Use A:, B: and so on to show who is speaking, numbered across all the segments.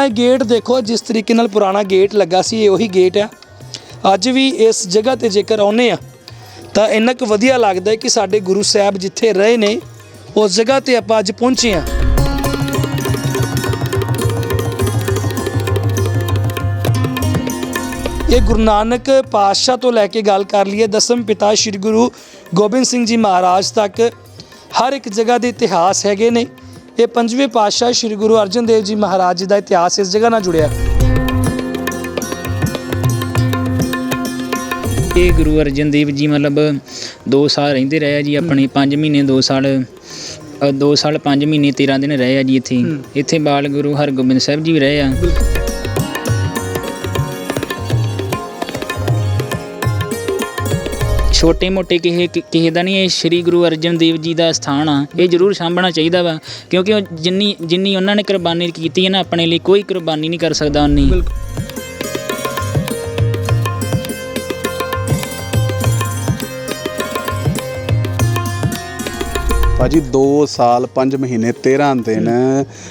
A: ਪਹਿਲਾਂ ਗੇਟ ਦੇਖੋ, ਜਿਸ ਤਰੀਕੇ ਨਾਲ ਪੁਰਾਣਾ ਗੇਟ ਲੱਗਾ ਸੀ, ਇਹ ਉਹੀ ਗੇਟ ਆ। ਅੱਜ ਵੀ ਇਸ ਜਗ੍ਹਾ ਤੇ ਜੇਕਰ ਆਉਨੇ ਆ, ਤਾਂ ਇੰਨਾ ਕੁ ਵਧੀਆ ਲੱਗਦਾ ਹੈ ਕਿ ਸਾਡੇ ਗੁਰੂ ਸਾਹਿਬ ਜਿੱਥੇ ਰਹੇ ਨੇ, ਉਸ ਜਗ੍ਹਾ ਤੇ ਆਪਾਂ ਅੱਜ ਪਹੁੰਚੇ ਆ ਇਹ ਗੁਰੂ ਨਾਨਕ ਪਾਤਸ਼ਾਹ ਤੋਂ ਲੈ ਕੇ ਗੱਲ ਕਰ ਲਈਏ, ਦਸਮ ਪਿਤਾ ਸ੍ਰੀ ਗੁਰੂ ਗੋਬਿੰਦ ਸਿੰਘ ਜੀ ਮਹਾਰਾਜ ਤੱਕ, ਹਰ ਇੱਕ ਜਗ੍ਹਾ ਦੇ ਇਤਿਹਾਸ ਹੈਗੇ ਨੇ। ਇਹ ਪੰਜਵੇਂ ਪਾਤਸ਼ਾਹ ਸ੍ਰੀ ਗੁਰੂ ਅਰਜਨ ਦੇਵ ਜੀ ਮਹਾਰਾਜ ਜੀ ਦਾ ਇਤਿਹਾਸ ਇਸ ਜਗ੍ਹਾ ਨਾਲ ਜੁੜਿਆ ਹੈ।
B: ਇਹ ਗੁਰੂ ਅਰਜਨ ਦੇਵ ਜੀ ਮਤਲਬ 2 ਸਾਲ ਰਹਿੰਦੇ ਰਹੇ ਆ ਜੀ ਆਪਣੇ 5 ਮਹੀਨੇ 2 ਸਾਲ 2 ਸਾਲ 5 ਮਹੀਨੇ 13 ਦਿਨ ਰਹੇ ਆ ਜੀ ਇੱਥੇ। ਇੱਥੇ ਬਾਲ ਗੁਰੂ ਹਰਗੋਬਿੰਦ ਸਾਹਿਬ ਜੀ ਵੀ ਰਹੇ ਆ। ਛੋਟੇ ਮੋਟੇ ਕਿਸੇ ਕਿਸੇ ਦਾ ਨਹੀਂ ਇਹ ਸ੍ਰੀ ਗੁਰੂ ਅਰਜਨ ਦੇਵ ਜੀ ਦਾ ਸਥਾਨ ਆ। ਇਹ ਜ਼ਰੂਰ ਸਾਂਭਣਾ ਚਾਹੀਦਾ ਵਾ ਕਿਉਂਕਿ ਉਹ ਜਿੰਨੀ ਜਿੰਨੀ ਉਹਨਾਂ ਨੇ ਕੁਰਬਾਨੀ ਕੀਤੀ ਹੈ ਨਾ ਆਪਣੇ ਲਈ ਕੋਈ ਕੁਰਬਾਨੀ ਨਹੀਂ ਕਰ ਸਕਦਾ ਉਨੀ
C: ਭਾਜੀ 2 ਸਾਲ 5 ਮਹੀਨੇ 13 ਦਿਨ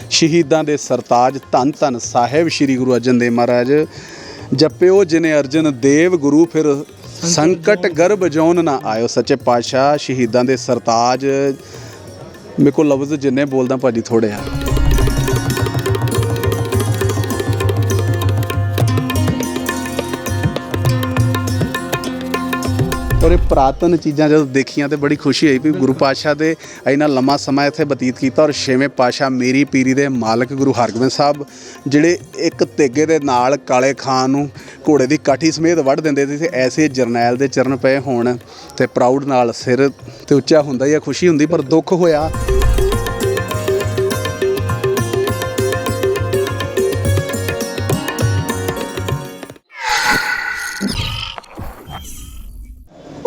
C: ਸ਼ਹੀਦਾਂ ਦੇ ਸਰਤਾਜ ਧੰਨ ਧੰਨ ਸਾਹਿਬ ਸ੍ਰੀ ਗੁਰੂ ਅਰਜਨ ਦੇਵ ਮਹਾਰਾਜ। ਜਪਿਓ ਜਿਨੇ ਅਰਜਨ ਦੇਵ ਗੁਰੂ ਫਿਰ ਸੰਕਟ ਗਰਭ ਜੌਨ ਨਾ ਆਇਓ। ਸੱਚੇ ਪਾਤਸ਼ਾਹ ਸ਼ਹੀਦਾਂ ਦੇ ਸਰਤਾਜ। ਮੇਰੇ ਕੋਲ ਲਫ਼ਜ਼ ਜਿੰਨੇ ਬੋਲਦਾ ਭਾਜੀ ਥੋੜੇ ਆ। ਔਰ ਇਹ ਪ੍ਰਾਤਨ ਚੀਜ਼ਾਂ ਜਦੋਂ ਦੇਖੀਆਂ ਤੇ ਬੜੀ ਖੁਸ਼ੀ ਹੋਈ ਵੀ ਗੁਰੂ ਪਾਤਸ਼ਾਹ ਦੇ ਇੰਨਾ ਲੰਮਾ ਸਮਾਂ ਇੱਥੇ ਬਤੀਤ ਕੀਤਾ ਔਰ ਛੇਵੇਂ ਪਾਤਸ਼ਾਹ ਮੇਰੀ ਪੀਰੀ ਦੇ ਮਾਲਕ ਗੁਰੂ ਹਰਗੋਬਿੰਦ ਸਾਹਿਬ ਜਿਹੜੇ ਇੱਕ ਤੇਗੇ ਦੇ ਨਾਲ ਕਾਲੇ ਖਾਨ ਨੂੰ ਘੋੜੇ ਦੀ ਕਾਠੀ ਸਮੇਤ ਵੱਢ ਦਿੰਦੇ ਸੀ ਤੇ ਐਸੇ ਜਰਨੈਲ ਦੇ ਚਰਨ ਪਏ ਹੋਣ ਤੇ ਪ੍ਰਾਊਡ ਨਾਲ ਸਿਰ ਤੇ ਉੱਚਾ ਹੁੰਦਾ ਜਾਂ ਖੁਸ਼ੀ ਹੁੰਦੀ ਪਰ ਦੁੱਖ ਹੋਇਆ।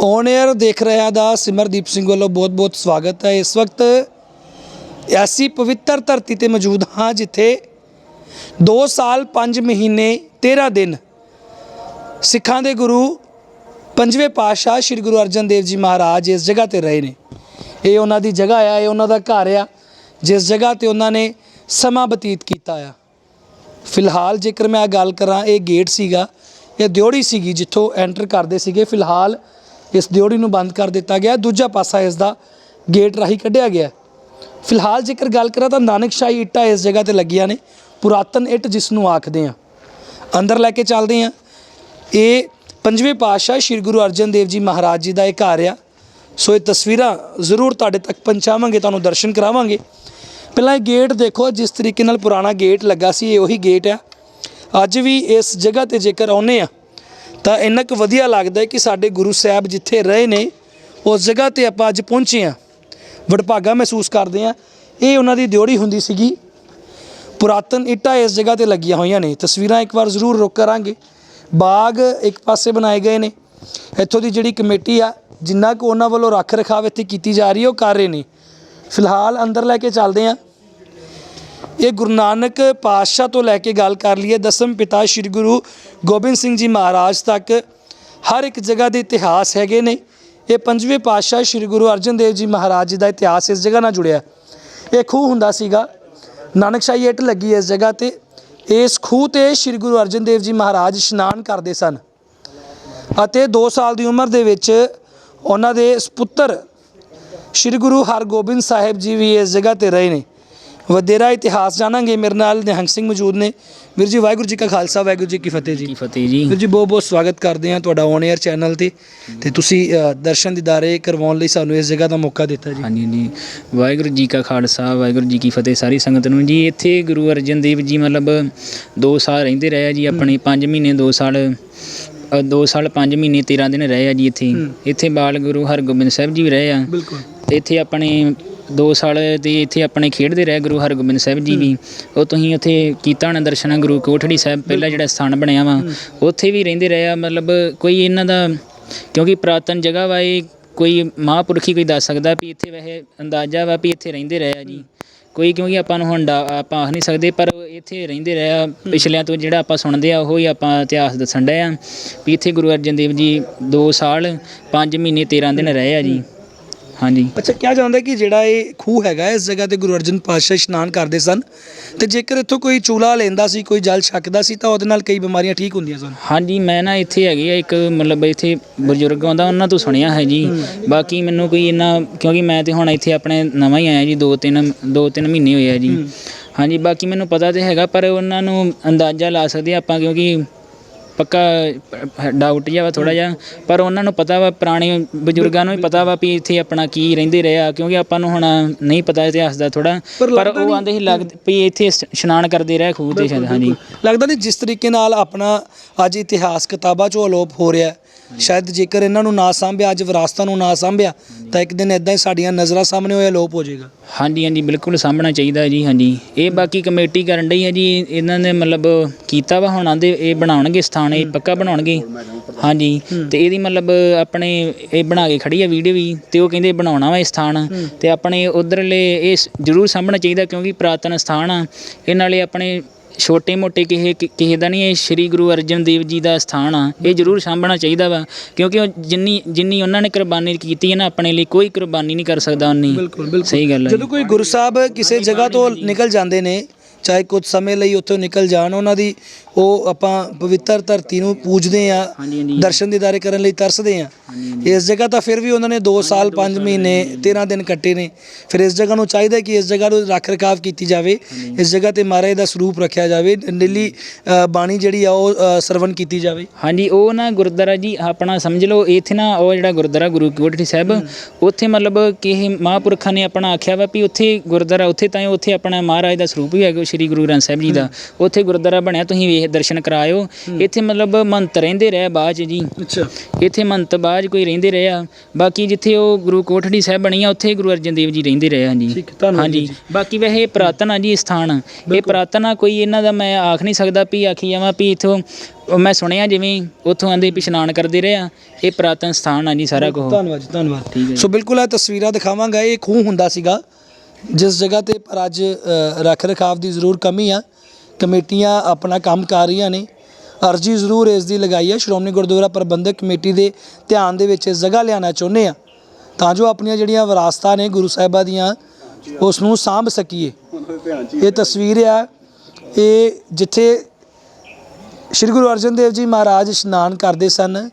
A: ਔਨ 에ਅਰ ਦੇਖ ਰਿਹਾ ਦਾ ਸਿਮਰਦੀਪ ਸਿੰਘ ਵੱਲੋਂ ਬਹੁਤ-ਬਹੁਤ ਸਵਾਗਤ ਹੈ। ਇਸ ਵਕਤ ਐਸੀ ਪਵਿੱਤਰ ਧਰਤੀ ਤੇ ਮੌਜੂਦ ਹਾਂ ਜਿੱਥੇ 2 ਸਾਲ 5 ਮਹੀਨੇ 13 ਦਿਨ ਸਿੱਖਾਂ ਦੇ ਗੁਰੂ ਪੰਜਵੇਂ ਪਾਤਸ਼ਾਹ ਸ੍ਰੀ ਗੁਰੂ ਅਰਜਨ ਦੇਵ ਜੀ ਮਹਾਰਾਜ ਇਸ ਜਗ੍ਹਾ ਤੇ ਰਹੇ ਨੇ। ਇਹ ਉਹਨਾਂ ਦੀ ਜਗ੍ਹਾ ਆ, ਇਹ ਉਹਨਾਂ ਦਾ ਘਰ ਆ, ਜਿਸ ਜਗ੍ਹਾ ਤੇ ਉਹਨਾਂ ਨੇ ਸਮਾਂ ਬਤੀਤ ਕੀਤਾ ਆ। ਫਿਲਹਾਲ ਜੇਕਰ ਮੈਂ ਗੱਲ ਕਰਾਂ, ਇਹ ਗੇਟ ਸੀਗਾ, ਇਹ ਦਿਉੜੀ ਸੀਗੀ ਜਿੱਥੋਂ ਐਂਟਰ ਕਰਦੇ ਸੀਗੇ। ਫਿਲਹਾਲ ਇਸ ਦਿਉੜੀ ਨੂੰ ਬੰਦ ਕਰ ਦਿੱਤਾ ਗਿਆ। ਦੂਜਾ ਪਾਸਾ ਇਸ ਦਾ ਗੇਟ ਰਾਹੀਂ ਕੱਢਿਆ ਗਿਆ। ਫਿਲਹਾਲ ਜੇਕਰ ਗੱਲ ਕਰਾਂ ਤਾਂ ਨਾਨਕਸ਼ਾਹੀ ਇੱਟਾਂ ਇਸ ਜਗ੍ਹਾ ਤੇ ਲੱਗੀਆਂ ਨੇ। ਪੁਰਾਤਨ ਇੱਟ ਜਿਸ ਨੂੰ ਆਖਦੇ ਆ ਅੰਦਰ ਲੈ ਕੇ ਚੱਲਦੇ ਆ ਇਹ ਪੰਜਵੇਂ ਪਾਤਸ਼ਾਹ ਸ੍ਰੀ ਗੁਰੂ ਅਰਜਨ ਦੇਵ ਜੀ ਮਹਾਰਾਜ ਜੀ ਦਾ ਇਹ ਘਰ ਆ। ਸੋ ਇਹ ਤਸਵੀਰਾਂ ਜ਼ਰੂਰ ਤੁਹਾਡੇ ਤੱਕ ਪਹੁੰਚਾਵਾਂਗੇ, ਤੁਹਾਨੂੰ ਦਰਸ਼ਨ ਕਰਾਵਾਂਗੇ। ਪਹਿਲਾਂ ਇਹ ਗੇਟ ਦੇਖੋ, ਜਿਸ ਤਰੀਕੇ ਨਾਲ ਪੁਰਾਣਾ ਗੇਟ ਲੱਗਾ ਸੀ, ਇਹ ਉਹੀ ਗੇਟ ਆ। ਅੱਜ ਵੀ ਇਸ ਜਗ੍ਹਾ ਤੇ ਜੇਕਰ ਆਉਨੇ ਆ ਤਾਂ ਇੰਨਾ ਕੁ ਵਧੀਆ ਲੱਗਦਾ ਕਿ ਸਾਡੇ ਗੁਰੂ ਸਾਹਿਬ ਜਿੱਥੇ ਰਹੇ ਨੇ, ਉਸ ਜਗ੍ਹਾ ਤੇ ਆਪਾਂ ਅੱਜ ਪਹੁੰਚੇ ਆ ਵਡਭਾਗਾ ਮਹਿਸੂਸ ਕਰਦੇ ਆ ਇਹ ਉਹਨਾਂ ਦੀ ਦਿਉੜੀ ਹੁੰਦੀ ਸੀਗੀ। ਪੁਰਾਤਨ ਇੱਟਾਂ ਇਸ ਜਗ੍ਹਾ ਤੇ ਲੱਗੀਆਂ ਹੋਈਆਂ ਨੇ। ਤਸਵੀਰਾਂ ਇੱਕ ਵਾਰ ਜ਼ਰੂਰ ਰੁਕ ਕਰਾਂਗੇ। ਬਾਗ ਇੱਕ ਪਾਸੇ ਬਣਾਏ ਗਏ ਨੇ। ਇੱਥੋਂ ਦੀ ਜਿਹੜੀ ਕਮੇਟੀ ਆ, ਜਿੰਨਾ ਕੁ ਉਹਨਾਂ ਵੱਲੋਂ ਰੱਖ ਰਖਾਵ ਇੱਥੇ ਕੀਤੀ ਜਾ ਰਹੀ ਹੈ, ਉਹ ਕਰ ਰਹੇ ਨੇ। ਫਿਲਹਾਲ ਅੰਦਰ ਲੈ ਕੇ ਚੱਲਦੇ ਆ ਇਹ ਗੁਰੂ ਨਾਨਕ ਪਾਤਸ਼ਾਹ ਤੋਂ ਲੈ ਕੇ ਗੱਲ ਕਰ ਲਈਏ, ਦਸਮ ਪਿਤਾ ਸ੍ਰੀ ਗੁਰੂ ਗੋਬਿੰਦ ਸਿੰਘ ਜੀ ਮਹਾਰਾਜ ਤੱਕ ਹਰ ਇੱਕ ਜਗ੍ਹਾ ਦੇ ਇਤਿਹਾਸ ਹੈਗੇ ਨੇ। ਇਹ ਪੰਜਵੇਂ ਪਾਤਸ਼ਾਹ ਸ੍ਰੀ ਗੁਰੂ ਅਰਜਨ ਦੇਵ ਜੀ ਮਹਾਰਾਜ ਜੀ ਦਾ ਇਤਿਹਾਸ ਇਸ ਜਗ੍ਹਾ ਨਾਲ ਜੁੜਿਆ। ਇਹ ਖੂਹ ਹੁੰਦਾ ਸੀਗਾ ਨਾਨਕਸ਼ਾਹੀ ਇੱਟ ਲੱਗੀ ਇਸ ਜਗ੍ਹਾ ਤੇ। ਇਸ ਖੂਹ ਤੇ ਸ੍ਰੀ ਗੁਰੂ ਅਰਜਨ ਦੇਵ ਜੀ ਮਹਾਰਾਜ ਇਸ਼ਨਾਨ ਕਰਦੇ ਸਨ। ਅਤੇ 2 ਸਾਲ ਦੀ ਉਮਰ ਦੇ ਵਿੱਚ ਉਹਨਾਂ ਦੇ ਸੁਪੁੱਤਰ ਸ੍ਰੀ ਗੁਰੂ ਹਰਗੋਬਿੰਦ ਸਾਹਿਬ ਜੀ ਵੀ ਇਸ ਜਗ੍ਹਾ ਤੇ ਰਹੇ ਨੇ। ਵਧੇਰਾ ਇਤਿਹਾਸ ਜਾਣਾਂਗੇ ਮੇਰੇ ਨਾਲ ਨਿਹੰਗ ਸਿੰਘ ਮੌਜੂਦ ਨੇ। ਵੀਰ ਜੀ ਵਾਹਿਗੁਰੂ ਜੀ ਕਾ ਖਾਲਸਾ ਵਾਹਿਗੁਰੂ ਜੀ ਕੀ ਫਤਿਹ ਜੀ।
B: ਕੀ ਫਤਿਹ ਜੀ।
A: ਵੀਰ ਜੀ ਬਹੁਤ ਬਹੁਤ ਸਵਾਗਤ ਕਰਦੇ ਹਾਂ ਤੁਹਾਡਾ ਔਨ 에ਅਰ ਚੈਨਲ ਤੇ। ਤੇ ਤੁਸੀਂ ਅ, ਦਰਸ਼ਨ ਦੀਦਾਰੇ ਕਰਵਾਉਣ ਲਈ ਸਾਨੂੰ ਇਸ ਜਗ੍ਹਾ ਦਾ ਮੌਕਾ ਦਿੱਤਾ ਜੀ।
B: ਹਾਂਜੀ ਜੀ ਵਾਹਿਗੁਰੂ ਜੀ ਕਾ ਖਾਲਸਾ ਵਾਹਿਗੁਰੂ ਜੀ ਕੀ ਫਤਿਹ ਸਾਰੀ ਸੰਗਤ ਨੂੰ ਜੀ। ਇੱਥੇ ਗੁਰੂ ਅਰਜਨ ਦੇਵ ਜੀ ਮਤਲਬ 2 ਸਾਲ ਰਹਿੰਦੇ ਰਹੇ ਆ ਜੀ ਆਪਣੇ 5 ਮਹੀਨੇ 2 ਸਾਲ 2 ਸਾਲ 5 ਮਹੀਨੇ 13 ਦਿਨ ਰਹੇ ਆ ਜੀ ਇੱਥੇ। ਇੱਥੇ ਬਾਲ ਗੁਰੂ ਹਰਗੋਬਿੰਦ ਸਾਹਿਬ ਜੀ ਵੀ ਰਹੇ ਆ।
A: ਬਿਲਕੁਲ।
B: ਤੇ ਇੱਥੇ ਆਪਣੇ 2 ਸਾਲ ਦੇ ਇੱਥੇ ਆਪਣੇ ਖੇਡਦੇ ਰਹੇ ਗੁਰੂ ਹਰਗੋਬਿੰਦ ਸਾਹਿਬ ਜੀ ਵੀ। ਉਹ ਤੁਸੀਂ ਉੱਥੇ ਕੀਤਾ ਹੋਣਾ ਦਰਸ਼ਨ ਗੁਰੂ ਕੋਠੜੀ ਸਾਹਿਬ ਪਹਿਲਾ ਜਿਹੜਾ ਸਥਾਨ ਬਣਿਆ ਵਾ ਉੱਥੇ ਵੀ ਰਹਿੰਦੇ ਰਹੇ ਆ ਮਤਲਬ ਕੋਈ ਇਹਨਾਂ ਦਾ ਕਿਉਂਕਿ ਪ੍ਰਾਤਨ ਜਗ੍ਹਾ ਵਾ ਇਹ ਕੋਈ ਮਹਾਂਪੁਰਖ ਹੀ ਕੋਈ ਦੱਸ ਸਕਦਾ ਵੀ ਇੱਥੇ ਵੈਸੇ ਅੰਦਾਜ਼ਾ ਵਾ ਵੀ ਇੱਥੇ ਰਹਿੰਦੇ ਰਹੇ ਆ ਜੀ। ਕੋਈ ਕਿਉਂਕਿ ਆਪਾਂ ਨੂੰ ਹੁਣ ਆਪਾਂ ਆਖ ਨਹੀਂ ਸਕਦੇ ਪਰ ਇੱਥੇ ਰਹਿੰਦੇ ਰਹੇ ਆ। ਪਿਛਲਿਆਂ ਤੋਂ ਜਿਹੜਾ ਆਪਾਂ ਸੁਣਦੇ ਆ ਉਹ ਹੀ ਆਪਾਂ ਇਤਿਹਾਸ ਦੱਸਣ ਡਏ ਆ ਵੀ ਇੱਥੇ ਗੁਰੂ ਅਰਜਨ ਦੇਵ ਜੀ 2 ਸਾਲ 5 ਮਹੀਨੇ 13 ਦਿਨ ਰਹੇ ਆ ਜੀ। ਹਾਂਜੀ।
A: ਅੱਛਾ ਕਿਹਾ ਜਾਂਦਾ ਕਿ ਜਿਹੜਾ ਇਹ ਖੂਹ ਹੈਗਾ ਇਸ ਜਗ੍ਹਾ ਤੇ ਗੁਰੂ ਅਰਜਨ ਪਾਤਸ਼ਾਹ ਇਸ਼ਨਾਨ ਕਰਦੇ ਸਨ ਤੇ ਜੇਕਰ ਇੱਥੋਂ ਕੋਈ ਚੂਲਾ ਲੈਂਦਾ ਸੀ ਕੋਈ ਜਲ ਛਕਦਾ ਸੀ ਤਾਂ ਉਹਦੇ ਨਾਲ ਕਈ ਬਿਮਾਰੀਆਂ ਠੀਕ ਹੁੰਦੀਆਂ ਸਨ।
B: ਹਾਂਜੀ ਮੈਂ ਨਾ ਇੱਥੇ ਹੈਗੀ ਆ ਇੱਕ ਮਤਲਬ ਇੱਥੇ ਬਜ਼ੁਰਗ ਆਉਂਦਾ ਉਹਨਾਂ ਤੋਂ ਸੁਣਿਆ ਹੈ ਜੀ। ਬਾਕੀ ਮੈਨੂੰ ਕੋਈ ਇੰਨਾ ਕਿਉਂਕਿ ਮੈਂ ਤੇ ਹੁਣ ਇੱਥੇ ਆਪਣੇ ਨਵਾਂ ਹੀ ਆਇਆ ਜੀ ਦੋ ਤਿੰਨ ਦੋ ਤਿੰਨ ਮਹੀਨੇ ਹੋਏ ਆ ਜੀ। ਹਾਂਜੀ ਬਾਕੀ ਮੈਨੂੰ ਪਤਾ ਤੇ ਹੈਗਾ ਪਰ ਉਹਨਾਂ ਨੂੰ ਅੰਦਾਜ਼ਾ ਲਾ ਸਕਦੇ ਆਪਾਂ ਕਿਉਂਕਿ ਪੱਕਾ ਡਾਊਟ ਜਿਹਾ ਵਾ ਥੋੜਾ ਜਿਹਾ। ਪਰ ਉਹਨਾਂ ਨੂੰ ਪਤਾ ਵਾ ਪੁਰਾਣੇ ਬਜ਼ੁਰਗਾਂ ਨੂੰ ਵੀ ਪਤਾ ਵਾ ਵੀ ਇੱਥੇ ਆਪਣਾ ਕੀ ਰਹਿੰਦੇ ਰਹੇ ਆ ਕਿਉਂਕਿ ਆਪਾਂ ਨੂੰ ਹੁਣ ਨਹੀਂ ਪਤਾ ਇਤਿਹਾਸ ਦਾ ਥੋੜਾ
A: ਪਰ
B: ਉਹ ਆਂਦੇ ਸੀ ਲੱਗ ਵੀ ਇੱਥੇ ਇਸ਼- ਇਸ਼ਨਾਨ ਕਰਦੇ ਰਹੇ ਖੂਹ ਤੇ ਸ਼ਾਇਦ ਹਾਂਜੀ।
A: ਲੱਗਦਾ ਨਹੀਂ ਜਿਸ ਤਰੀਕੇ ਨਾਲ ਆਪਣਾ ਅੱਜ ਇਤਿਹਾਸ ਕਿਤਾਬਾਂ 'ਚੋਂ ਅਲੋਪ ਹੋ ਰਿਹਾ ਸ਼ਾਇਦ ਜੇਕਰ ਇਹਨਾਂ ਨੂੰ ਨਾ ਸਾਂਭਿਆ ਅੱਜ ਵਿਰਾਸਤਾਂ ਨੂੰ ਨਾ ਸਾਂਭਿਆ ਤਾਂ ਇੱਕ ਦਿਨ ਇਦਾਂ ਹੀ ਸਾਡੀਆਂ ਨਜ਼ਰਾਂ ਸਾਹਮਣੇ ਹੋਇਆ ਅਲੋਪ ਹੋ ਜਾਏਗਾ।
B: ਹਾਂਜੀ ਹਾਂਜੀ ਬਿਲਕੁਲ ਸਾਂਭਣਾ ਚਾਹੀਦਾ ਜੀ ਹਾਂਜੀ। ਇਹ ਬਾਕੀ ਕਮੇਟੀ ਕਰਨ ਡਈ ਹੈ ਜੀ ਇਹਨਾਂ ਨੇ ਮਤਲਬ ਕੀਤਾ ਵਾ ਹੁਣ ਆਂਦੇ ਇਹ ਬਣਾਉਣਗੇ ਸਥਾਨ ਇਹ ਪੱਕਾ ਬਣਾਉਣਗੇ। ਹਾਂਜੀ ਤੇ ਇਹਦੀ ਮਤਲਬ ਆਪਣੇ ਇਹ ਬਣਾ ਕੇ ਖੜੀ ਹੈ ਵੀਡੀਓ ਵੀ ਤੇ ਉਹ ਕਹਿੰਦੇ ਬਣਾਉਣਾ ਵਾ ਇਹ ਸਥਾਨ ਤੇ ਆਪਣੇ ਉਧਰਲੇ ਇਹ ਜ਼ਰੂਰ ਸਾਂਭਣਾ ਚਾਹੀਦਾ ਕਿਉਂਕਿ ਪ੍ਰਾਤਨ ਸਥਾਨ ਆ। ਇਹ ਨਾਲੇ ਆਪਣੇ ਛੋਟੇ ਮੋਟੇ ਕਿਸੇ ਕਿਸੇ ਦਾ ਨਹੀਂ ਇਹ ਸ੍ਰੀ ਗੁਰੂ ਅਰਜਨ ਦੇਵ ਜੀ ਦਾ ਸਥਾਨ ਆ। ਇਹ ਜ਼ਰੂਰ ਸਾਂਭਣਾ ਚਾਹੀਦਾ ਵਾ ਕਿਉਂਕਿ ਉਹ ਜਿੰਨੀ ਜਿੰਨੀ ਉਹਨਾਂ ਨੇ ਕੁਰਬਾਨੀ ਕੀਤੀ ਹੈ ਨਾ ਆਪਣੇ ਲਈ ਕੋਈ ਕੁਰਬਾਨੀ ਨਹੀਂ ਕਰ ਸਕਦਾ ਉਨੀ
A: ਬਿਲਕੁਲ ਬਿਲਕੁਲ।
B: ਸਹੀ ਗੱਲ ਹੈ
A: ਜਦੋਂ ਕੋਈ ਗੁਰੂ ਸਾਹਿਬ ਕਿਸੇ ਜਗ੍ਹਾ ਤੋਂ ਨਿਕਲ ਜਾਂਦੇ ਨੇ ਚਾਹੇ ਕੁਝ ਸਮੇਂ ਲਈ ਉੱਥੋਂ ਨਿਕਲ ਜਾਣ ਉਹਨਾਂ ਦੀ ਉਹ ਆਪਾਂ ਪਵਿੱਤਰ ਧਰਤੀ ਨੂੰ ਪੂਜਦੇ ਆ ਦਰਸ਼ਨ ਦੀਦਾਰੇ ਕਰਨ ਲਈ ਤਰਸਦੇ ਆ। ਇਸ ਜਗ੍ਹਾ ਤਾਂ ਫਿਰ ਵੀ ਉਹਨਾਂ ਨੇ 2 ਸਾਲ 5 ਮਹੀਨੇ 13 ਦਿਨ ਕੱਟੇ ਨੇ। ਫਿਰ ਇਸ ਜਗ੍ਹਾ ਨੂੰ ਚਾਹੀਦਾ ਕਿ ਇਸ ਜਗ੍ਹਾ ਨੂੰ ਰੱਖ ਰਖਾਵ ਕੀਤੀ ਜਾਵੇ। ਇਸ ਜਗ੍ਹਾ ਤੇ ਮਹਾਰਾਜ ਦਾ ਸਰੂਪ ਰੱਖਿਆ ਜਾਵੇ। ਨੀਲੀ ਬਾਣੀ ਜਿਹੜੀ ਆ ਉਹ ਸਰਵਣ ਕੀਤੀ ਜਾਵੇ।
B: ਹਾਂਜੀ ਉਹ ਨਾ ਗੁਰਦੁਆਰਾ ਜੀ ਆਪਣਾ ਸਮਝ ਲਓ ਇੱਥੇ ਨਾ ਉਹ ਜਿਹੜਾ ਗੁਰਦੁਆਰਾ ਗੁਰੂ ਕੋਠੜੀ ਸਾਹਿਬ ਉੱਥੇ ਮਤਲਬ ਕਿਸੇ ਮਹਾਂਪੁਰਖਾਂ ਨੇ ਆਪਣਾ ਆਖਿਆ ਵਾ ਵੀ ਉੱਥੇ ਗੁਰਦੁਆਰਾ ਉੱਥੇ ਤਾਂ ਉੱਥੇ ਆਪਣਾ ਮਹਾਰਾਜ ਦਾ ਸਰੂਪ ਵੀ ਹੈਗਾ ਸ੍ਰੀ ਗੁਰੂ ਗ੍ਰੰਥ ਸਾਹਿਬ ਜੀ ਦਾ। ਉੱਥੇ ਗੁਰਦੁਆਰਾ ਬਣਿਆ ਤੁਸੀਂ ਵੇਖ ਦਰਸ਼ਨ ਕਰਾਇਓ। ਇੱਥੇ ਮਤਲਬ ਮੰਤ ਰਹਿੰਦੇ ਰਹੇ ਬਾਅਦ 'ਚ ਜੀ।
A: ਅੱਛਾ।
B: ਇੱਥੇ ਮੰਤ ਬਾਅਦ 'ਚ ਕੋਈ ਰਹਿੰਦੇ ਰਹੇ ਆ। ਬਾਕੀ ਜਿੱਥੇ ਉਹ ਗੁਰੂ ਕੋਠੜੀ ਸਾਹਿਬ ਬਣੀ ਆ ਉੱਥੇ ਗੁਰੂ ਅਰਜਨ ਦੇਵ ਜੀ ਰਹਿੰਦੇ ਰਹੇ ਆ ਜੀ।
A: ਠੀਕ ਧੰਨਵਾਦ
B: ਬਾਕੀ ਵੈਸੇ ਇਹ ਪੁਰਾਤਨ ਆ ਜੀ ਇਹ ਸਥਾਨ। ਇਹ ਪੁਰਾਤਨ ਆ ਕੋਈ ਇਹਨਾਂ ਦਾ ਮੈਂ ਆਖ ਨਹੀਂ ਸਕਦਾ ਵੀ ਆਖੀ ਜਾਵਾਂ ਵੀ ਇਥੋਂ ਮੈਂ ਸੁਣਿਆ ਜਿਵੇਂ ਉੱਥੋਂ ਆਂਦੇ ਵੀ ਇਸ਼ਨਾਨ ਕਰਦੇ ਰਹੇ ਆ। ਇਹ ਪੁਰਾਤਨ ਸਥਾਨ ਆ ਜੀ ਸਾਰਾ ਕੁਝ
A: ਧੰਨਵਾਦ ਜੀ ਧੰਨਵਾਦ।
B: ਠੀਕ ਹੈ ਜੀ।
A: ਸੋ ਬਿਲਕੁਲ ਇਹ ਤਸਵੀਰਾਂ ਦਿਖਾਵਾਂਗਾ। ਇਹ ਖੂਹ ਹੁੰਦਾ ਸੀਗਾ। ਜਿਸ ਜਗ੍ਹਾ ਤੇ ਪਰ ਅੱਜ ਅ, ਰੱਖ ਰਖਾਵ ਦੀ ਜ਼ਰੂਰ ਕਮੀ ਆ। ਕਮੇਟੀਆਂ ਆਪਣਾ ਕੰਮ ਕਰ ਰਹੀਆਂ ਨੇ। ਅਰਜੀ ਜ਼ਰੂਰ ਇਸ ਦੀ ਲਗਾਈ ਹੈ। ਸ਼੍ਰੋਮਣੀ ਗੁਰਦੁਆਰਾ ਪ੍ਰਬੰਧਕ ਕਮੇਟੀ ਦੇ ਧਿਆਨ ਦੇ ਵਿੱਚ ਜਗ੍ਹਾ ਲਿਆਉਣਾ ਚਾਹੁੰਦੇ ਆ ਤਾਂ ਜੋ ਆਪਣੀਆਂ ਜਿਹੜੀਆਂ ਵਿਰਾਸਤਾਂ ਨੇ ਗੁਰੂ ਸਾਹਿਬਾਂ ਦੀਆਂ, ਉਸ ਨੂੰ ਸਾਂਭ ਸਕੀਏ। ਇਹ ਤਸਵੀਰ ਆ। ਇਹ ਜਿੱਥੇ ਸ਼੍ਰੀ ਗੁਰੂ ਅਰਜਨ ਦੇਵ ਜੀ ਮਹਾਰਾਜ ਇਸ਼ਨਾਨ ਕਰਦੇ ਸਨ,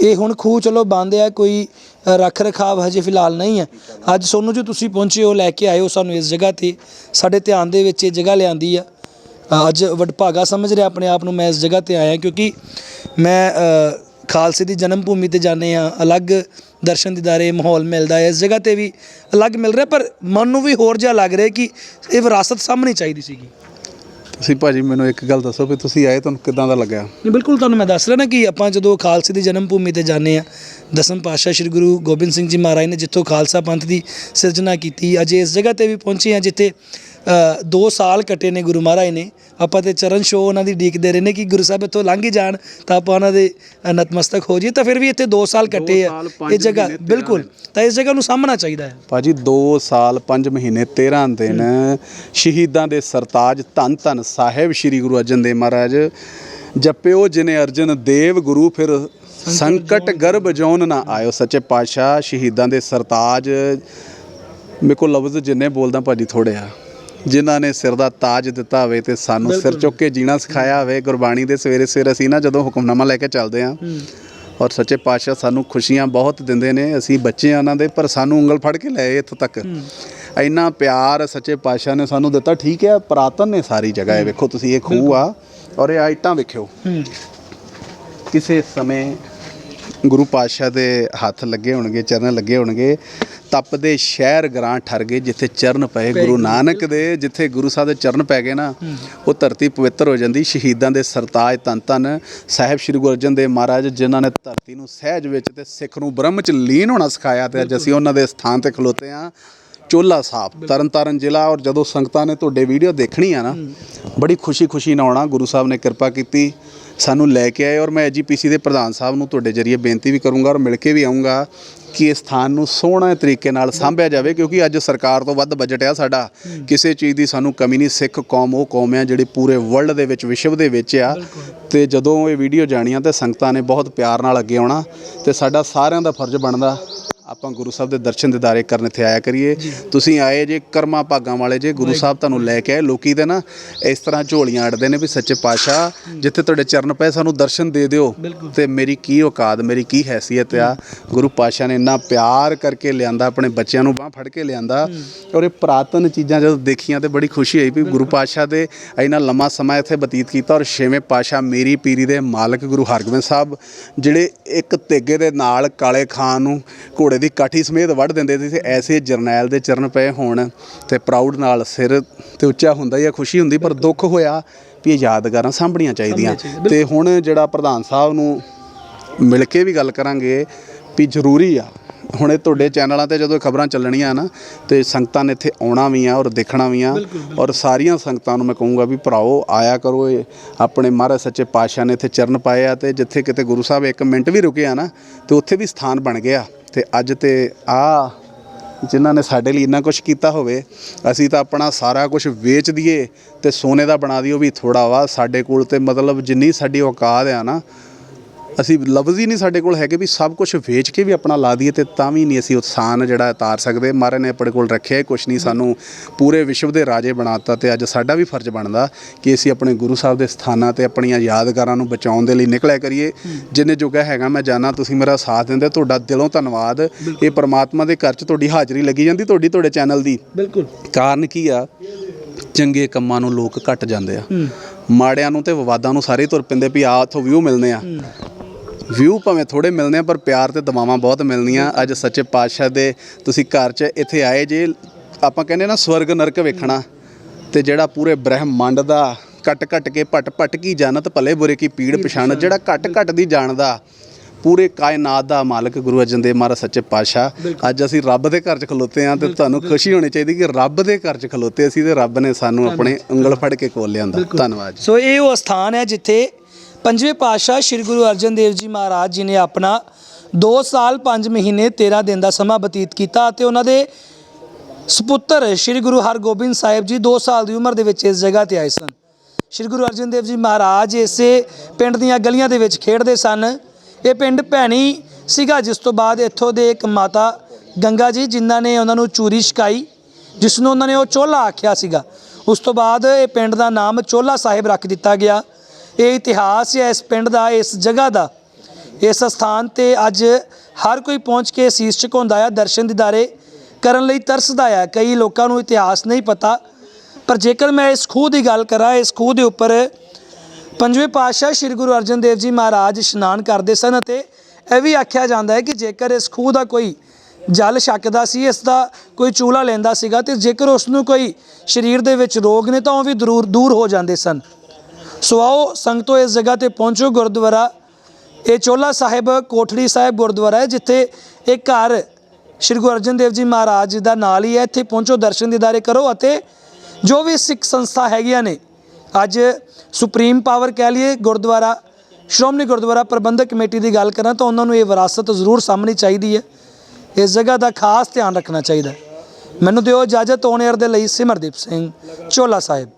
A: ਇਹ ਹੁਣ ਖੂਹ ਚਲੋ ਬੰਦ ਆ, ਕੋਈ ਰੱਖ ਰਖਾਵ ਹਜੇ ਫਿਲਹਾਲ ਨਹੀਂ ਹੈ ਅੱਜ ਸੋਨੂੰ ਜੋ ਤੁਸੀਂ ਪਹੁੰਚੇ ਹੋ, ਲੈ ਕੇ ਆਏ ਹੋ ਸਾਨੂੰ ਇਸ ਜਗ੍ਹਾ ਤੇ। ਸਾਡੇ ਧਿਆਨ ਦੇ ਵਿੱਚ ਇਹ ਜਗ੍ਹਾ ਲਿਆਂਦੀ ਆ। ਅੱਜ ਵਡਭਾਗਾ ਸਮਝ ਰਿਹਾ ਆਪਣੇ ਆਪ ਨੂੰ ਮੈਂ ਇਸ ਜਗ੍ਹਾ ਤੇ ਆਇਆ ਕਿਉਂਕਿ ਮੈਂ ਖਾਲਸੇ ਦੀ ਜਨਮ ਭੂਮੀ ਤੇ ਜਾਂਦੇ ਆ ਅਲੱਗ ਦਰਸ਼ਨ ਦੀਦਾਰੇ ਮਾਹੌਲ ਮਿਲਦਾ ਹੈ ਇਸ ਜਗ੍ਹਾ ਤੇ ਵੀ ਅਲੱਗ ਮਿਲ ਰਿਹਾ ਪਰ ਮਨ ਨੂੰ ਵੀ ਹੋਰ ਜਿਹਾ ਲੱਗ ਰਿਹਾ ਕਿ ਇਹ ਵਿਰਾਸਤ ਸਾਹਮਣੇ ਚਾਹੀਦੀ ਸੀਗੀ।
C: ਤੁਸੀਂ ਭਾਜੀ ਮੈਨੂੰ ਇੱਕ ਗੱਲ ਦੱਸੋ ਵੀ ਤੁਸੀਂ ਆਏ ਤੁਹਾਨੂੰ ਕਿਦਾਂ ਦਾ ਲੱਗਿਆ?
A: ਨਹੀਂ ਬਿਲਕੁਲ ਤੁਹਾਨੂੰ ਮੈਂ ਦੱਸ ਰਿਹਾ ਨਾ ਕਿ ਆਪਾਂ ਜਦੋਂ ਖਾਲਸੇ ਦੀ ਜਨਮ ਭੂਮੀ ਤੇ ਜਾਂਦੇ ਆ ਦਸਮ ਪਾਤਸ਼ਾਹ ਸ੍ਰੀ ਗੁਰੂ ਗੋਬਿੰਦ ਸਿੰਘ ਜੀ ਮਹਾਰਾਜ ਨੇ ਜਿੱਥੋਂ ਖਾਲਸਾ ਪੰਥ ਦੀ ਸਿਰਜਣਾ ਕੀਤੀ ਅੱਜ ਇਸ ਜਗ੍ਹਾ ਤੇ ਵੀ ਪਹੁੰਚੇ ਆ ਜਿੱਥੇ 2 ਸਾਲ ਕੱਟੇ ਨੇ ਗੁਰੂ ਮਹਾਰਾਜ ਨੇ। ਆਪਾਂ ਤੇ ਚਰਨ ਛੋਹ ਉਹਨਾਂ ਦੀ ਡੀਕਦੇ ਰਹੇ ਨੇ ਕਿ ਗੁਰੂ ਸਾਹਿਬ ਇੱਥੋਂ ਲੰਘ ਹੀ ਜਾਣ ਤਾਂ ਆਪਾਂ ਉਹਨਾਂ ਦੇ ਨਤਮਸਤਕ ਹੋ ਜਾਈਏ। ਤਾਂ ਫਿਰ ਵੀ ਇੱਥੇ 2 ਸਾਲ ਕੱਟੇ ਆ।
C: ਪੰਜ
A: ਇਹ ਜਗ੍ਹਾ ਬਿਲਕੁਲ। ਤਾਂ ਇਸ ਜਗ੍ਹਾ ਨੂੰ ਸਾਹਮਣਾ ਚਾਹੀਦਾ ਹੈ।
C: ਭਾਜੀ 2 ਸਾਲ 5 ਮਹੀਨੇ 13 ਦਿਨ। ਸ਼ਹੀਦਾਂ ਦੇ ਸਰਤਾਜ ਧੰਨ ਧੰਨ ਸਾਹਿਬ ਸ੍ਰੀ ਗੁਰੂ ਅਰਜਨ ਦੇਵ ਮਹਾਰਾਜ। ਜਪਿਓ ਜਿਨੇ ਅਰਜਨ ਦੇਵ ਗੁਰੂ ਫਿਰ ਸੰਕਟ ਗਰਭ ਜੌਨ ਨਾ ਆਇਓ ਸੱਚੇ ਪਾਤਸ਼ਾਹ। ਸ਼ਹੀਦਾਂ ਦੇ ਸਰਤਾਜ ਮੇਰੇ ਕੋਲ ਲਫ਼ਜ਼ ਜਿੰਨੇ ਬੋਲਦਾ ਭਾਜੀ ਥੋੜੇ ਆ। ਜਿਨ੍ਹਾਂ ਨੇ ਸਿਰ ਦਾ ਤਾਜ ਦਿੱਤਾ ਹੋਵੇ ਤੇ ਸਾਨੂੰ ਸਿਰ ਚੁੱਕ ਕੇ ਜੀਣਾ ਸਿਖਾਇਆ ਹੋਵੇ ਗੁਰਬਾਣੀ ਦੇ ਸਵੇਰੇ ਸਵੇਰੇ ਅਸੀਂ ਨਾ ਜਦੋਂ ਹੁਕਮਨਾਮਾ ਲੈ ਕੇ ਚੱਲਦੇ ਆਂ ਔਰ ਸੱਚੇ ਪਾਤਸ਼ਾਹ ਸਾਨੂੰ ਖੁਸ਼ੀਆਂ ਬਹੁਤ ਦਿੰਦੇ ਨੇ ਅਸੀਂ ਬੱਚੇ ਆ ਉਹਨਾਂ ਦੇ ਪਰ ਸਾਨੂੰ ਉਂਗਲ ਫੜ ਕੇ ਲੈ ਇੱਥੋਂ ਤੱਕ। ਇੰਨਾ ਪਿਆਰ ਸੱਚੇ ਪਾਤਸ਼ਾਹ ਨੇ ਸਾਨੂੰ ਦਿੱਤਾ ਠੀਕ ਹੈ ਪ੍ਰਾਤਨ ਨੇ ਸਾਰੀ ਜਗ੍ਹਾ ਇਹ ਵੇਖੋ ਤੁਸੀਂ ਇਹ ਖੂਹ ਆ ਔਰ ਇਹ ਆਈਟਾਂ ਵੇਖਿਓ। ਕਿਸੇ ਸਮੇਂ ਗੁਰੂ ਪਾਤਸ਼ਾਹ ਦੇ ਹੱਥ ਲੱਗੇ ਹੋਣਗੇ ਚਰਨ ਲੱਗੇ ਹੋਣਗੇ ਤਪਦੇ ਸ਼ਹਿਰ ਗਰਾਂ ਠਰ ਗਏ ਜਿੱਥੇ ਚਰਨ ਪਏ ਗੁਰੂ ਨਾਨਕ ਦੇ ਜਿੱਥੇ ਗੁਰੂ ਸਾਹਿਬ ਦੇ ਚਰਨ ਪੈ ਗਏ ਨਾ ਉਹ ਧਰਤੀ ਪਵਿੱਤਰ ਹੋ ਜਾਂਦੀ ਸ਼ਹੀਦਾਂ ਦੇ ਸਰਤਾਜ ਧੰਨ ਧੰਨ ਸਾਹਿਬ ਸ੍ਰੀ ਗੁਰੂ ਅਰਜਨ ਦੇਵ ਮਹਾਰਾਜ ਜਿਨ੍ਹਾਂ ਨੇ ਧਰਤੀ ਨੂੰ ਸਹਿਜ ਵਿੱਚ ਤੇ ਸਿੱਖ ਨੂੰ ਬ੍ਰਹਮ ਚ ਲੀਨ ਹੋਣਾ ਸਿਖਾਇਆ ਤੇ ਅੱਜ ਅਸੀਂ ਉਹਨਾਂ ਦੇ ਸਥਾਨ ਤੇ ਖਲੋਤੇ ਆ ਚੋਲਾ ਸਾਹਿਬ ਤਰਨਤਾਰਨ ਜ਼ਿਲ੍ਹਾ ਔਰ ਜਦੋਂ ਸੰਗਤਾਂ ਨੇ ਤੁਹਾਡੇ ਵੀਡੀਓ ਦੇਖਣੀ ਆ ਨਾ ਬੜੀ ਖੁਸ਼ੀ-ਖੁਸ਼ੀ ਨਾਲ ਆਉਣਾ ਗੁਰੂ ਸਾਹਿਬ ਨੇ ਕਿਰਪਾ ਕੀਤੀ ਸਾਨੂੰ ਲੈ ਕੇ ਆਏ ਔਰ ਮੈਂ ਐਜੀਪੀਸੀ ਦੇ ਪ੍ਰਧਾਨ ਸਾਹਿਬ ਨੂੰ ਤੁਹਾਡੇ ਜਰੀਏ ਬੇਨਤੀ ਵੀ ਕਰੂੰਗਾ ਔਰ ਮਿਲ ਕੇ ਵੀ ਆਉਂਗਾ ਕਿ ਇਸ ਸਥਾਨ ਨੂੰ ਸੋਹਣੇ ਤਰੀਕੇ ਨਾਲ ਸਾਂਭਿਆ ਜਾਵੇ ਕਿਉਂਕਿ ਅੱਜ ਸਰਕਾਰ ਤੋਂ ਵੱਧ ਬਜਟ ਆ ਸਾਡਾ। ਕਿਸੇ ਚੀਜ਼ ਦੀ ਸਾਨੂੰ ਕਮੀ ਨਹੀਂ ਸਿੱਖ ਕੌਮ ਉਹ ਕੌਮ ਆ ਜਿਹੜੀ ਪੂਰੇ ਵਰਲਡ ਦੇ ਵਿੱਚ ਵਿਸ਼ਵ ਦੇ ਵਿੱਚ ਆ। ਤੇ ਜਦੋਂ ਇਹ ਵੀਡੀਓ ਜਾਣੀਆਂ ਤੇ ਸੰਗਤਾਂ ਨੇ ਬਹੁਤ ਪਿਆਰ ਨਾਲ ਅੱਗੇ ਆਉਣਾ ਤੇ ਸਾਡਾ ਸਾਰਿਆਂ ਦਾ ਫਰਜ਼ ਬਣਦਾ ਆਪਾਂ ਗੁਰੂ ਸਾਹਿਬ ਦੇ ਦਰਸ਼ਨ ਦਿਦਾਰੇ ਕਰਨ ਇੱਥੇ ਆਇਆ ਕਰੀਏ। ਤੁਸੀਂ ਆਏ ਜੇ ਕਰਮਾ ਭਾਗਾਂ ਵਾਲੇ ਜੇ ਗੁਰੂ ਸਾਹਿਬ ਤੁਹਾਨੂੰ ਲੈ ਕੇ ਆਏ ਲੋਕੀ ਤੇ ਨਾ ਇਸ ਤਰ੍ਹਾਂ ਝੋਲੀਆਂ ਅੜਦੇ ਨੇ ਵੀ ਸੱਚੇ ਪਾਤਸ਼ਾਹ ਜਿੱਥੇ ਤੁਹਾਡੇ ਚਰਨ ਪਏ ਸਾਨੂੰ ਦਰਸ਼ਨ ਦੇ ਦਿਓ। ਤੇ ਮੇਰੀ ਕੀ ਔਕਾਤ ਮੇਰੀ ਕੀ ਹੈਸੀਅਤ ਆ। ਗੁਰੂ ਪਾਤਸ਼ਾਹ ਨੇ ਇੰਨਾ ਪਿਆਰ ਕਰਕੇ ਲਿਆਂਦਾ ਆਪਣੇ ਬੱਚਿਆਂ ਨੂੰ ਬਾਹ ਫੜ ਕੇ ਲਿਆਂਦਾ। ਔਰ ਇਹ ਪੁਰਾਤਨ ਚੀਜ਼ਾਂ ਜਦੋਂ ਦੇਖੀਆਂ ਤੇ ਬੜੀ ਖੁਸ਼ੀ ਹੋਈ ਵੀ ਗੁਰੂ ਪਾਤਸ਼ਾਹ ਦੇ ਇੰਨਾ ਲੰਮਾ ਸਮਾਂ ਇੱਥੇ ਬਤੀਤ ਕੀਤਾ ਔਰ ਛੇਵੇਂ ਪਾਤਸ਼ਾਹ ਮੇਰੀ ਪੀਰੀ ਦੇ ਮਾਲਕ ਗੁਰੂ ਹਰਗੋਬਿੰਦ ਸਾਹਿਬ ਜਿਹੜੇ ਇੱਕ ਤੇਗੇ ਦੇ ਨਾਲ ਕਾਲੇ ਖਾਨ ਨੂੰ ਘੋੜੇ ਦੀ ਕਾਠੀ ਸਮੇਤ ਵੱਢ ਦਿੰਦੇ ਸੀ ਤੇ ਐਸੇ ਜਰਨੈਲ ਦੇ ਚਰਨ ਪਏ ਹੋਣ ਤੇ ਪ੍ਰਾਊਡ ਨਾਲ ਸਿਰ ਤੇ ਉੱਚਾ ਹੁੰਦਾ ਹੀ ਆ ਖੁਸ਼ੀ ਹੁੰਦੀ ਪਰ ਦੁੱਖ ਹੋਇਆ ਵੀ ਇਹ ਯਾਦਗਾਰਾਂ ਸਾਂਭਣੀਆਂ ਚਾਹੀਦੀਆਂ। ਤੇ ਹੁਣ ਜਿਹੜਾ ਪ੍ਰਧਾਨ ਸਾਹਿਬ ਨੂੰ ਮਿਲ ਕੇ ਵੀ ਗੱਲ ਕਰਾਂਗੇ ਵੀ ਜ਼ਰੂਰੀ ਆ। ਹੁਣ ਇਹ ਤੁਹਾਡੇ ਚੈਨਲਾਂ ਤੇ ਜਦੋਂ ਖਬਰਾਂ ਚੱਲਣੀਆਂ ਨਾ ਤੇ ਸੰਗਤਾਂ ਨੇ ਇੱਥੇ ਆਉਣਾ ਵੀ ਆ ਔਰ ਦੇਖਣਾ ਵੀ ਆ। ਔਰ ਸਾਰੀਆਂ ਸੰਗਤਾਂ ਨੂੰ ਮੈਂ ਕਹੂੰਗਾ ਵੀ ਭਰਾਓ ਆਇਆ ਕਰੋ ਆਪਣੇ ਮਹਾਰਾਜ ਸੱਚੇ ਪਾਤਸ਼ਾਹ ਨੇ ਇੱਥੇ ਚਰਨ ਪਾਏ ਆ ਤੇ ਜਿੱਥੇ ਕਿਤੇ ਗੁਰੂ ਸਾਹਿਬ ਇੱਕ ਮਿੰਟ ਵੀ ਰੁਕੇ ਆ ਨਾ ਤੇ ਉੱਥੇ ਵੀ ਸਥਾਨ ਬਣ ਗਿਆ। ਤੇ ਅੱਜ ਤੇ ਆ ਜਿਨ੍ਹਾਂ ਨੇ ਸਾਡੇ ਲਈ ਇੰਨਾ ਕੁਝ ਕੀਤਾ ਹੋਵੇ, ਅਸੀਂ ਤਾਂ ਆਪਣਾ ਸਾਰਾ ਕੁਝ ਵੇਚ ਦਈਏ ਤੇ ਸੋਨੇ ਦਾ ਬਣਾ ਦਈਏ, ਉਹ ਵੀ ਥੋੜਾ ਵਾ ਸਾਡੇ ਕੋਲ ਤੇ ਮਤਲਬ ਜਿੰਨੀ ਸਾਡੀ ਔਕਾਤ ਆ ਨਾ ਅਸੀਂ ਲਫ਼ਜ਼ ਹੀ ਨਹੀਂ ਸਾਡੇ ਕੋਲ ਹੈਗੇ ਵੀ ਸਭ ਕੁਝ ਵੇਚ ਕੇ ਵੀ ਆਪਣਾ ਲਾ ਦਈਏ ਤੇ ਤਾਂ ਵੀ ਨਹੀਂ ਅਸੀਂ ਉਤਸਾਨ ਜਿਹੜਾ ਤਾਰ ਸਕਦੇ। ਮਹਾਰਾਜ ਨੇ ਆਪਣੇ ਕੋਲ ਰੱਖਿਆ ਕੁਝ ਨਹੀਂ ਸਾਨੂੰ ਪੂਰੇ ਵਿਸ਼ਵ ਦੇ ਰਾਜੇ ਬਣਾਤਾ ਤੇ ਅੱਜ ਸਾਡਾ ਵੀ ਫਰਜ਼ ਬਣਦਾ ਕਿ ਅਸੀਂ ਆਪਣੇ ਗੁਰੂ ਸਾਹਿਬ ਦੇ ਸਥਾਨਾਂ ਤੇ ਆਪਣੀਆਂ ਯਾਦਗਾਰਾਂ ਨੂੰ ਬਚਾਉਣ ਦੇ ਲਈ ਨਿਕਲਿਆ ਕਰੀਏ। ਜਿੰਨੇ ਜੋਗਾ ਹੈਗਾ ਮੈਂ ਜਾਣਾ ਤੁਸੀਂ ਮੇਰਾ ਸਾਥ ਦਿੰਦੇ ਤੁਹਾਡਾ ਦਿਲੋਂ ਧੰਨਵਾਦ। ਇਹ ਪ੍ਰਮਾਤਮਾ ਦੇ ਘਰ 'ਚ ਤੁਹਾਡੀ ਹਾਜ਼ਰੀ ਲੱਗੀ ਜਾਂਦੀ ਤੁਹਾਡੀ ਤੁਹਾਡੇ ਚੈਨਲ ਦੀ।
A: ਬਿਲਕੁਲ।
C: ਕਾਰਨ ਕੀ ਆ? ਚੰਗੇ ਕੰਮਾਂ ਨੂੰ ਲੋਕ ਘਟ ਜਾਂਦੇ ਆ। ਮਾੜਿਆਂ ਨੂੰ ਤੇ ਵਿਵਾਦਾਂ ਨੂੰ ਸਾਰੇ ਤੁਰ ਪੈਂਦੇ ਵੀ ਆ ਉੱਥੋਂ ਵਿਊ ਮਿਲਨੇ ਆ। ਵਿਊ ਭਾਵੇਂ ਥੋੜੇ ਮਿਲਨੇ ਆ ਪਰ ਪਿਆਰ ਤੇ ਦਵਾਵਾਂ ਬਹੁਤ ਮਿਲਣੀਆਂ। ਅੱਜ ਸੱਚੇ ਪਾਤਸ਼ਾਹ ਦੇ ਤੁਸੀਂ ਘਰ 'ਚ ਇੱਥੇ ਆਏ ਜੇ ਆਪਾਂ ਕਹਿੰਦੇ ਨਾ ਸਵਰਗ ਨਰਕ ਵੇਖਣਾ। ਤੇ ਜਿਹੜਾ ਪੂਰੇ ਬ੍ਰਹਿਮੰਡ ਦਾ ਕੱਟ ਕੱਟ ਕੇ ਪਟ ਪਟ ਕੀ ਜਾਣਤ ਭਲੇ ਬੁਰੇ ਕੀ ਪੀੜ ਪਛਾਣ ਜਿਹੜਾ ਘਟ ਘਟ ਦੀ ਜਾਣਦਾ ਪੂਰੇ ਕਾਇਨਾਤ ਦਾ ਮਾਲਕ ਗੁਰੂ ਅਰਜਨ ਦੇਵ ਮਹਾਰਾਜ ਸੱਚੇ ਪਾਤਸ਼ਾਹ। ਅੱਜ ਅਸੀਂ ਰੱਬ ਦੇ ਘਰ 'ਚ ਖਲੋਤੇ ਆਂ ਤੇ ਤੁਹਾਨੂੰ ਖੁਸ਼ੀ ਹੋਣੀ ਚਾਹੀਦੀ ਕਿ ਰੱਬ ਦੇ ਘਰ 'ਚ ਖਲੋਤੇ ਅਸੀਂ ਤੇ ਰੱਬ ਨੇ ਸਾਨੂੰ ਆਪਣੇ ਉਂਗਲ ਫੜ ਕੇ ਕੋਲ ਲਿਆਂਦਾ। ਧੰਨਵਾਦ
A: ਸੋ ਇਹ ਉਹ ਸਥਾਨ ਹੈ ਜਿੱਥੇ ਪੰਜਵੇਂ ਪਾਤਸ਼ਾਹ ਸ੍ਰੀ ਗੁਰੂ ਅਰਜਨ ਦੇਵ ਜੀ ਮਹਾਰਾਜ ਜੀ ਨੇ ਆਪਣਾ 2 ਸਾਲ 5 ਮਹੀਨੇ 13 ਦਿਨ ਦਾ ਸਮਾਂ ਬਤੀਤ ਕੀਤਾ ਅਤੇ ਉਹਨਾਂ ਦੇ ਸੁਪੁੱਤਰ ਸ੍ਰੀ ਗੁਰੂ ਹਰਗੋਬਿੰਦ ਸਾਹਿਬ ਜੀ 2 ਸਾਲ ਦੀ ਉਮਰ ਦੇ ਵਿੱਚ ਇਸ ਜਗ੍ਹਾ ਤੇ ਆਏ ਸਨ। ਸ੍ਰੀ ਗੁਰੂ ਅਰਜਨ ਦੇਵ ਜੀ ਮਹਾਰਾਜ ਇਸੇ ਪਿੰਡ ਦੀਆਂ ਗਲੀਆਂ ਦੇ ਵਿੱਚ ਖੇਡਦੇ ਸਨ। ਇਹ ਪਿੰਡ ਭੈਣੀ ਸੀਗਾ, ਜਿਸ ਤੋਂ ਬਾਅਦ ਇੱਥੋਂ ਦੇ ਇੱਕ ਮਾਤਾ ਗੰਗਾ ਜੀ ਜਿਨ੍ਹਾਂ ਨੇ ਉਹਨਾਂ ਨੂੰ ਚੂਰੀ ਛਕਾਈ, ਜਿਸ ਨੂੰ ਉਹਨਾਂ ਨੇ ਉਹ ਚੋਲਾ ਆਖਿਆ ਸੀਗਾ। ਉਸ ਤੋਂ ਬਾਅਦ ਇਹ ਪਿੰਡ ਦਾ ਨਾਮ ਚੋਲਾ ਸਾਹਿਬ ਰੱਖ ਦਿੱਤਾ ਗਿਆ। ਇਹ ਇਤਿਹਾਸ ਹੈ ਇਸ ਪਿੰਡ ਦਾ, ਇਸ ਜਗ੍ਹਾ ਦਾ, ਇਸ ਸਥਾਨ ਤੇ ਅੱਜ ਹਰ ਕੋਈ ਪਹੁੰਚ ਕੇ ਸੀਸ ਝੁਕਾਉਂਦਾ ਆ, ਦਰਸ਼ਨ ਦਿਦਾਰੇ ਕਰਨ ਲਈ ਤਰਸਦਾ ਆ। ਕਈ ਲੋਕਾਂ ਨੂੰ ਇਤਿਹਾਸ ਨਹੀਂ ਪਤਾ, ਪਰ ਜੇਕਰ ਮੈਂ ਇਸ ਖੂਹ ਦੀ ਗੱਲ ਕਰਾਂ, ਇਸ ਖੂਹ ਦੇ ਉੱਪਰ ਪੰਜਵੇਂ ਪਾਤਸ਼ਾਹ ਸ੍ਰੀ ਗੁਰੂ ਅਰਜਨ ਦੇਵ ਜੀ ਮਹਾਰਾਜ ਇਸ਼ਨਾਨ ਕਰਦੇ ਸਨ ਅਤੇ ਇਹ ਵੀ ਆਖਿਆ ਜਾਂਦਾ ਹੈ ਕਿ ਜੇਕਰ ਇਸ ਖੂਹ ਦਾ ਕੋਈ ਜਲ ਛਕਦਾ ਸੀ, ਇਸ ਦਾ ਕੋਈ ਚੂਲਾ ਲੈਂਦਾ ਸੀਗਾ ਤੇ ਜੇਕਰ ਉਸ ਨੂੰ ਕੋਈ ਸਰੀਰ ਦੇ ਵਿੱਚ ਰੋਗ ਨੇ ਤਾਂ ਉਹ ਵੀ ਦੂਰ ਦੂਰ ਹੋ ਜਾਂਦੇ ਸਨ। ਸੋ ਆਓ ਸੰਗਤੋ, ਇਸ ਜਗ੍ਹਾ ਤੇ ਪਹੁੰਚੋ, ਗੁਰਦੁਆਰਾ। ਇਹ ਚੋਲਾ ਸਾਹਿਬ, ਕੋਠੜੀ ਸਾਹਿਬ ਗੁਰਦੁਆਰਾ ਹੈ, ਜਿੱਥੇ ਇਹ ਘਰ ਸ਼੍ਰੀ ਗੁਰੂ ਅਰਜਨ ਦੇਵ ਜੀ ਮਹਾਰਾਜ ਜੀ ਦਾ ਨਾਲ ਹੀ ਹੈ। ਇੱਥੇ ਪਹੁੰਚੋ, ਦਰਸ਼ਨ ਦੀਦਾਰੇ ਕਰੋ ਅਤੇ ਜੋ ਵੀ ਸਿੱਖ ਸੰਸਥਾ ਹੈਗੀਆਂ ਨੇ, ਅੱਜ ਸੁਪਰੀਮ ਪਾਵਰ ਕਹਿ ਲਈਏ, ਗੁਰਦੁਆਰਾ, ਸ਼੍ਰੋਮਣੀ ਗੁਰਦੁਆਰਾ ਪ੍ਰਬੰਧਕ ਕਮੇਟੀ ਦੀ ਗੱਲ ਕਰਾਂ ਤਾਂ ਉਹਨਾਂ ਨੂੰ ਇਹ ਵਿਰਾਸਤ ਜ਼ਰੂਰ ਸਾਂਭਣੀ ਚਾਹੀਦੀ ਹੈ। ਇਸ ਜਗ੍ਹਾ ਦਾ ਖਾਸ ਧਿਆਨ ਰੱਖਣਾ ਚਾਹੀਦਾ ਮੈਨੂੰ ਦਿਓ ਇਜਾਜ਼ਤ ਔਨ 에ਅਰ ਦੇ ਲਈ ਸਿਮਰਦੀਪ ਸਿੰਘ ਚੋਲਾ ਸਾਹਿਬ।